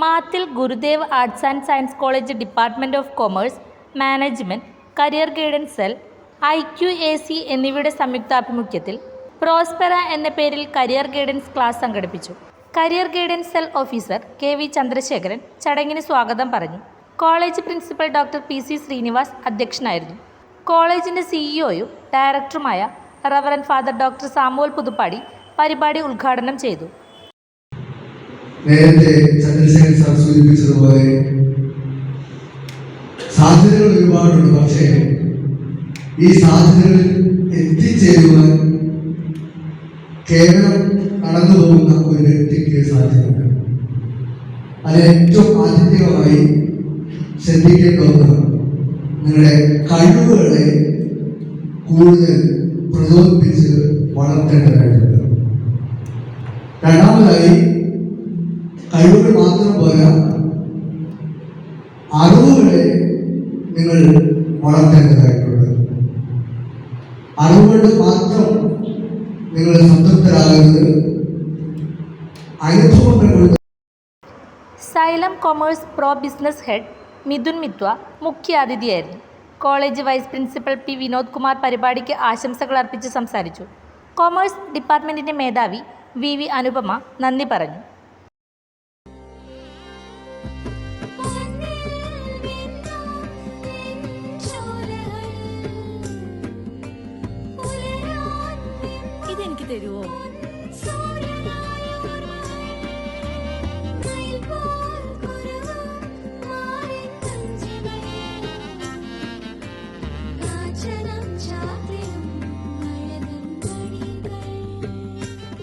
മാത്തിൽ Gurudev arts and science college department of commerce management career guidance cell I Q A C എന്നിവയുടെ സംയുക്താഭിമുഖ്യത്തിൽ Prospera എന്ന പേരിൽ career guidance class സംഘടിപ്പിച്ചു. Career guidance cell officer K V Chandrasekharan ചടങ്ങിന് സ്വാഗതം പറഞ്ഞു. College principal doctor P C Srinivas അധ്യക്ഷനായിരുന്നു. കോളേജിന്റെ സിഇഒയും ഡയറക്ടറുമായ reverend father doctor Samuel Puthuppadi പരിപാടി ഉദ്ഘാടനം ചെയ്തു. നേരത്തെ ചന്ദ്രശേഖരൻ സാർ സൂചിപ്പിച്ചതുപോലെ സാധ്യതകൾ ഒരുപാടുണ്ട്. പക്ഷേ ഈ സാധ്യതകളിൽ എത്തിച്ചേരുവാൻ കേവലം നടന്നു പോകുന്ന ഒരു വ്യക്തിക്ക് സാധ്യതയുണ്ട്. അതിൽ ഏറ്റവും ആത്യന്തികമായി ശ്രദ്ധിക്കേണ്ട ഒന്ന് നിങ്ങളുടെ കഴിവുകളെ കൂടുതൽ പ്രചോദിപ്പിച്ച് വളർത്തേണ്ടതായിട്ടുണ്ട്. രണ്ടാമതായി കഴിവുകൾ മാത്രം പോരാ അറിവുകളെ നിങ്ങൾ വളർത്തേണ്ടതായിട്ടുണ്ട്. അറിവുകൊണ്ട് മാത്രം നിങ്ങൾ സംതൃപ്തരാകരുത്. അനുഭവങ്ങൾ Xylem commerce pro business head Mithun Mithwa മുഖ്യാതിഥിയായിരുന്നു. College vice principal P Vinod Kumar പരിപാടിക്ക് ആശംസകൾ അർപ്പിച്ച് സംസാരിച്ചു. കോമേഴ്സ് ഡിപ്പാർട്ട്മെന്റിന്റെ മേധാവി വി വി അനുപമ നന്ദി പറഞ്ഞു. തരുമോ